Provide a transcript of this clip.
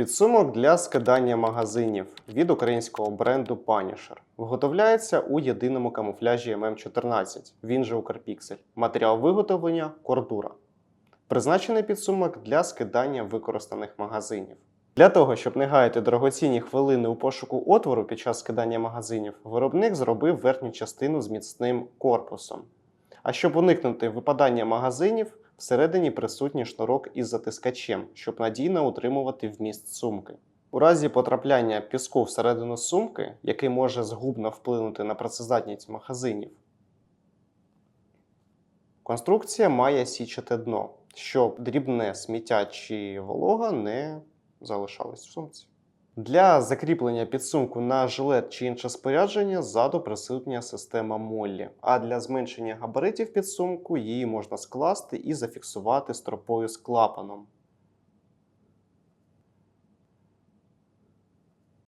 Підсумок для скидання магазинів від українського бренду Punisher. Виготовляється у єдиному камуфляжі MM14, він же Укрпіксель. Матеріал виготовлення кордура. Призначений підсумок для скидання використаних магазинів. Для того, щоб не гаяти дорогоцінні хвилини у пошуку отвору під час скидання магазинів, виробник зробив верхню частину з міцним корпусом. А щоб уникнути випадання магазинів, всередині присутній шнурок із затискачем, щоб надійно утримувати вміст сумки. У разі потрапляння піску всередину сумки, який може згубно вплинути на працездатність магазинів, конструкція має січате дно, щоб дрібне сміття чи волога не залишались в сумці. Для закріплення підсумку на жилет чи інше спорядження ззаду присутня система Моллі, а для зменшення габаритів підсумку її можна скласти і зафіксувати стропою з клапаном.